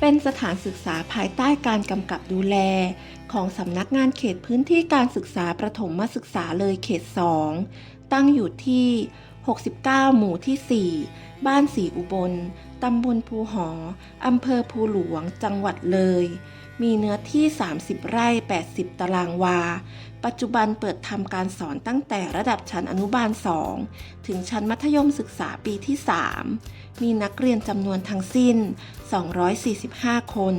เป็นสถานศึกษาภายใต้การกำกับดูแล ของสำนักงานเขตพื้นที่การศึกษาประถมศึกษาเลยเขต 2 ตั้งอยู่ที่ 69 หมู่ที่ 4 บ้านสีอุบล ตำบลภูหอ อำเภอภูหลวง จังหวัดเลย มีเนื้อที่ 30 ไร่ 80 ตารางวา ปัจจุบันเปิดทำการสอนตั้งแต่ระดับชั้นอนุบาล 2 ถึงชั้นมัธยมศึกษาปีที่ 3 มีนักเรียนจำนวนทั้งสิ้น 245 คน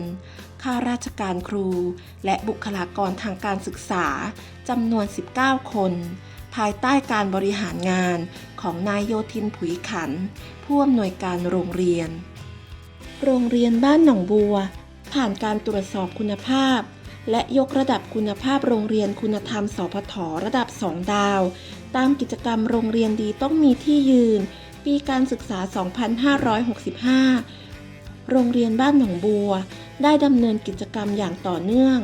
ข้าราชการครู และบุคลากรทางการศึกษาจำนวน 19 คน ภายใต้การบริหารงานของนายโยธินผุยขัน ผู้อำนวยการโรงเรียน โรงเรียนบ้านหนองบัว ผ่านการตรวจสอบคุณภาพ และยกระดับคุณภาพโรงเรียนคุณธรรม สพทระดับ 2 ดาว ตามกิจกรรมโรงเรียนดีต้องมีที่ยืน ปีการศึกษา 2565 โรงเรียนบ้านหนองบัว ได้ดำเนินกิจกรรมอย่างต่อเนื่อง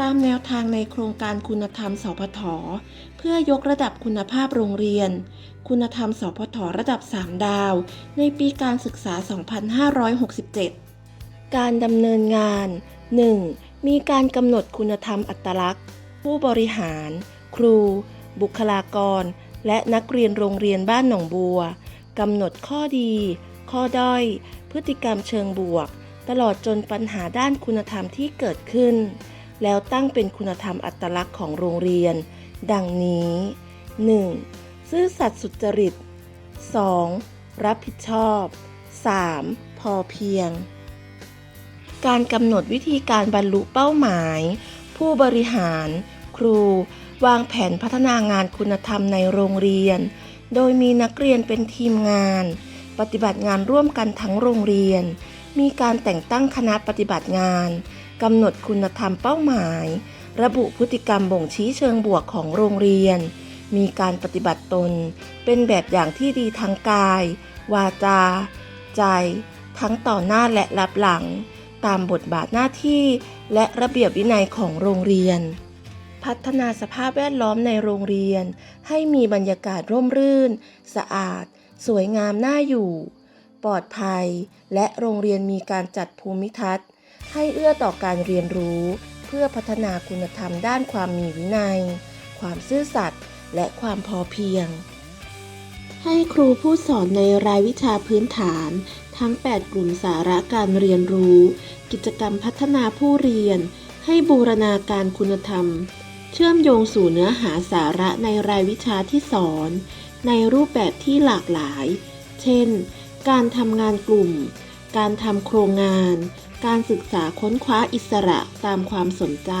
ตามแนวทางในโครงการคุณธรรม สพทเพื่อยกระดับคุณภาพโรงเรียน คุณธรรม สพทระดับ 3 ดาว ในปีการศึกษา 2567 การดำเนินงาน 1. มีการกำหนดคุณธรรมอัตลักษณ์ ผู้บริหาร ครู บุคลากร และนักเรียนโรงเรียนบ้านหนองบัวกำหนดข้อดี ข้อด้อย พฤติกรรมเชิงบวก ตลอดจนปัญหาด้านคุณธรรมที่เกิดขึ้น แล้วตั้งเป็นคุณธรรมอัตลักษณ์ของโรงเรียน ดังนี้ 1. ซื่อสัตย์สุจริต 2. รับผิดชอบ 3. พอเพียง การกำหนดวิธีการบรรลุเป้าหมาย ผู้บริหาร ครู วางแผนพัฒนางานคุณธรรมในโรงเรียน โดยมีนักเรียนเป็นทีมงาน ปฏิบัติงานร่วมกันทั้งโรงเรียน มีการแต่งตั้งคณะปฏิบัติงานกำหนดคุณธรรมเป้าหมาย ระบุพฤติกรรมบ่งชี้เชิงบวกของโรงเรียน มีการปฏิบัติตน เป็นแบบอย่างที่ดีทั้งกาย วาจา ใจ ทั้งต่อหน้าและรับหลัง ตามบทบาทหน้าที่ และระเบียบวินัยของโรงเรียน พัฒนาสภาพแวดล้อมในโรงเรียน ให้มีบรรยากาศร่มรื่น สะอาด สวยงามน่าอยู่ ปลอดภัย และโรงเรียนมีการจัดภูมิทัศน์ ให้เอื้อต่อการเรียนรู้ เพื่อพัฒนาคุณธรรมด้านความมีวินัย ความซื่อสัตย์และความพอเพียงให้ครูผู้สอนในรายวิชาพื้นฐาน ทั้ง 8 กลุ่มสาระการเรียนรู้ กิจกรรมพัฒนาผู้เรียน ให้บูรณาการคุณธรรม เชื่อมโยงสู่เนื้อหาสาระในรายวิชาที่สอน ในรูปแบบที่หลากหลาย เช่น การทำงานกลุ่ม การทำโครงงาน การศึกษาค้นคว้าอิสระตามความสนใจ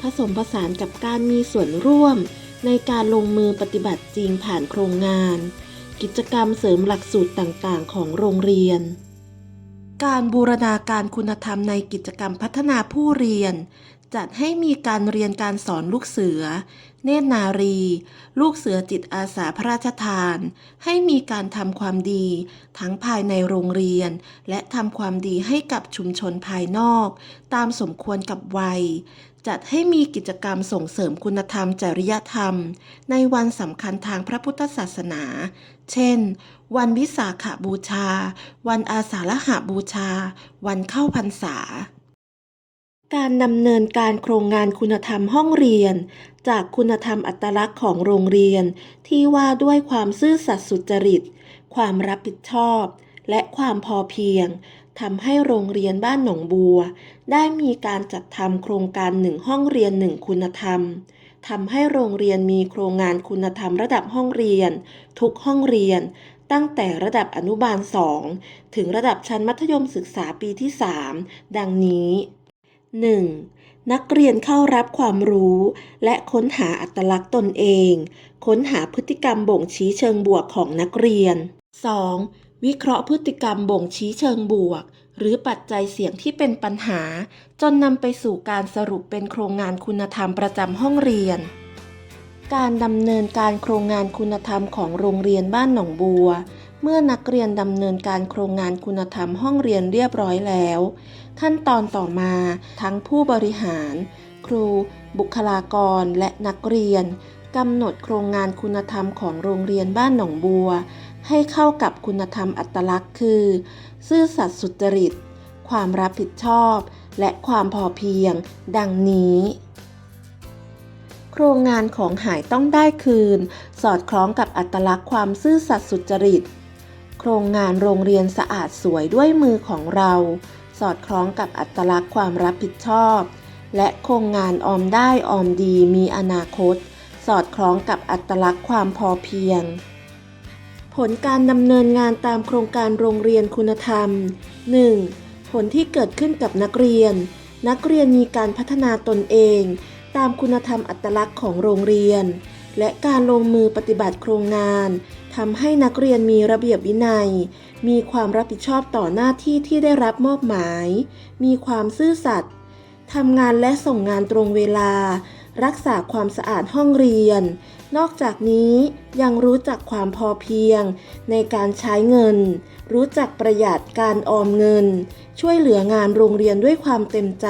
ผสมผสานกับการมีส่วนร่วม ในการลงมือปฏิบัติจริงผ่านโครงงาน กิจกรรมเสริมหลักสูตรต่างๆ ของโรงเรียน การบูรณาการคุณธรรมในกิจกรรมพัฒนาผู้เรียน จัดให้มีการเรียนการสอนลูกเสือ เนตรนารี ลูกเสือจิตอาสาพระราชทาน ให้มีการทำความดี ทั้งภายในโรงเรียน และทำความดีให้กับชุมชนภายนอก ตามสมควรกับวัย จัดให้มีกิจกรรมส่งเสริมคุณธรรมจริยธรรม ในวันสำคัญทางพระพุทธศาสนา เช่น วันวิสาขบูชา วันอาสาฬหบูชา วันเข้าพรรษา การดำเนินการโครงงานคุณธรรมห้องเรียน จากคุณธรรมอัตลักษณ์ของโรงเรียน ที่ว่าด้วยความซื่อสัตย์สุจริต ความรับผิดชอบ และความพอเพียงทำให้โรงเรียนบ้านหนองบัว ได้มีการจัดทำโครงการหนึ่งห้องเรียนหนึ่งคุณธรรมทำให้โรงเรียนมีโครงงานคุณธรรมระดับห้องเรียน ทุกห้องเรียน ตั้งแต่ระดับอนุบาล 2 ถึงระดับชั้นมัธยมศึกษาปีที่ 3 ดังนี้ 1. นักเรียนเข้ารับความรู้ และค้นหาอัตลักษณ์ตนเอง ค้นหาพฤติกรรมบ่งชี้เชิงบวกของนักเรียน 2. วิเคราะห์พฤติกรรมบ่งชี้เชิงบวก หรือปัจจัยเสี่ยงที่เป็นปัญหา จนนำไปสู่การสรุปเป็นโครงงานคุณธรรมประจำห้องเรียน การดำเนินการโครงงานคุณธรรมของโรงเรียนบ้านหนองบัว เมื่อนักเรียนดำเนินการโครงงานคุณธรรมห้องเรียนเรียบร้อยแล้ว ขั้นตอนต่อมาทั้งผู้บริหาร ครู บุคลากรและนักเรียนกำหนดโครงงานคุณธรรมของโรงเรียนบ้านหนองบัว ให้เข้ากับคุณธรรมอัตลักษณ์คือ ซื่อสัตย์สุจริต ความรับผิดชอบ และความพอเพียง ดังนี้ โครงงานของหายต้องได้คืน สอดคล้องกับอัตลักษณ์ความซื่อสัตย์สุจริต โครงงานโรงเรียนสะอาดสวยด้วยมือของเรา สอดคล้องกับอัตลักษณ์ความรับผิดชอบ และโครงงานออมได้ออมดีมีอนาคต สอดคล้องกับอัตลักษณ์ความพอเพียง ผลการดำเนินงานตามโครงการโรงเรียนคุณธรรม 1. ผลที่เกิดขึ้นกับนักเรียน นักเรียนมีการพัฒนาตนเอง ตามคุณธรรมอัตลักษณ์ของโรงเรียน และการลงมือปฏิบัติโครงงาน ทำให้นักเรียนมีระเบียบวินัย มีความรับผิดชอบต่อหน้าที่ที่ได้รับมอบหมาย มีความซื่อสัตย์ทำงานและส่งงานตรงเวลา รักษาความสะอาดห้องเรียน นอกจากนี้ยังรู้จักความพอเพียง ในการใช้เงิน รู้จักประหยัดการออมเงิน ช่วยเหลืองานโรงเรียนด้วยความเต็มใจ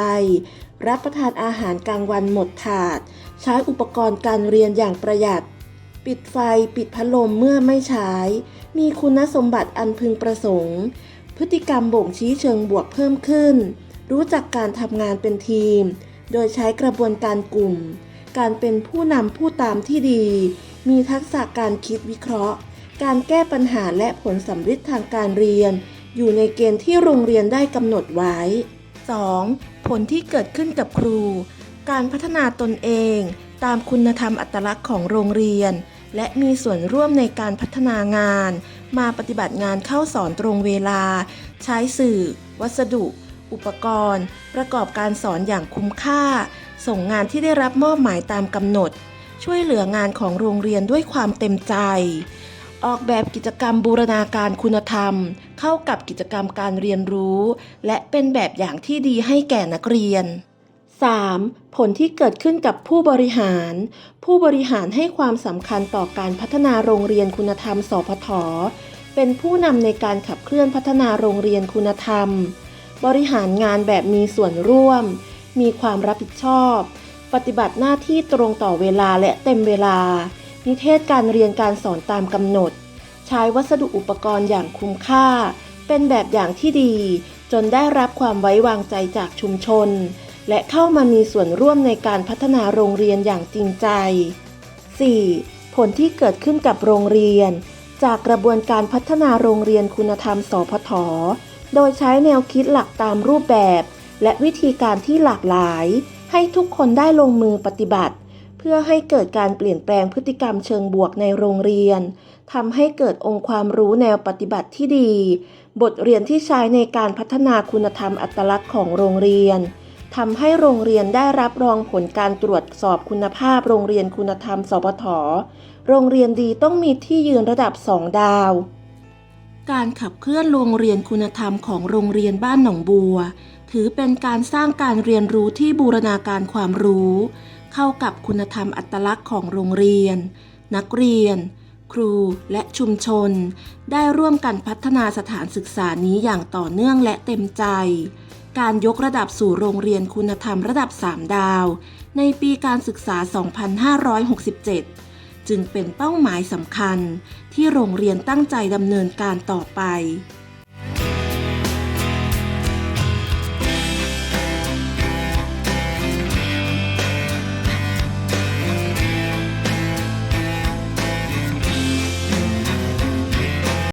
รับประทานอาหารกลางวันหมดถาด ใช้อุปกรณ์การเรียนอย่างประหยัด ปิดไฟปิดพัดลมเมื่อไม่ใช้ มีคุณสมบัติอันพึงประสงค์ พฤติกรรมบ่งชี้เชิงบวกเพิ่มขึ้น รู้จักการทำงานเป็นทีม โดยใช้กระบวนการกลุ่ม การเป็นผู้นำผู้ตามที่ดี มีทักษะการคิดวิเคราะห์ การแก้ปัญหาและผลสำฤทธิ์ทางการเรียน อยู่ในเกณฑ์ที่โรงเรียนได้กำหนดไว้ 2. ผลที่เกิดขึ้นกับครู การพัฒนาตนเอง ตามคุณธรรมอัตลักษณ์ของโรงเรียน และมีส่วนร่วมในการพัฒนางาน มาปฏิบัติงานเข้าสอนตรงเวลา ใช้สื่อ วัสดุ อุปกรณ์ ประกอบการสอนอย่างคุ้มค่า ส่งงานที่ได้รับมอบหมายตามกำหนด ช่วยเหลืองานของโรงเรียนด้วยความเต็มใจ ออกแบบกิจกรรมบูรณาการคุณธรรม เข้ากับกิจกรรมการเรียนรู้ และเป็นแบบอย่างที่ดีให้แก่นักเรียน 3. ผลที่เกิดขึ้นกับผู้บริหาร ผู้บริหารให้ความสำคัญต่อการพัฒนาโรงเรียนคุณธรรม สพท เป็นผู้นำในการขับเคลื่อนพัฒนาโรงเรียนคุณธรรม บริหารงานแบบมีส่วนร่วม มีความรับผิดชอบ ปฏิบัติหน้าที่ตรงต่อเวลาและเต็มเวลา นิเทศการเรียนการสอนตามกำหนด ใช้วัสดุอุปกรณ์อย่างคุ้มค่า เป็นแบบอย่างที่ดี จนได้รับความไว้วางใจจากชุมชน และเข้ามามีส่วนร่วมในการพัฒนาโรงเรียนอย่างจริงใจ 4. ผลที่เกิดขึ้นกับโรงเรียน จากกระบวนการพัฒนาโรงเรียนคุณธรรม สพท โดยใช้แนวคิดหลักตามรูปแบบ และวิธีการที่หลากหลาย ให้ทุกคนได้ลงมือปฏิบัติ เพื่อให้เกิดการเปลี่ยนแปลงพฤติกรรมเชิงบวกในโรงเรียนทำให้เกิดองค์ความรู้แนวปฏิบัติที่ดี บทเรียนที่ใช้ในการพัฒนาคุณธรรมอัตลักษณ์ของโรงเรียน ทำให้โรงเรียนได้รับรองผลการตรวจสอบคุณภาพ โรงเรียนคุณธรรมสพทโรงเรียนดีต้องมีที่ยืนระดับ 2 ดาว การขับเคลื่อนโรงเรียนคุณธรรมของโรงเรียนบ้านหนองบัว ถือเป็นการสร้างการเรียนรู้ที่บูรณาการความรู้ เข้ากับคุณธรรมอัตลักษณ์ของโรงเรียน นักเรียน ครูและชุมชน ได้ร่วมกันพัฒนาสถานศึกษานี้อย่างต่อเนื่องและเต็มใจ การยกระดับสู่โรงเรียนคุณธรรมระดับ 3 ดาว ในปีการศึกษา 2567 จึงเป็นเป้าหมายสำคัญที่โรงเรียนตั้งใจดำเนินการต่อไป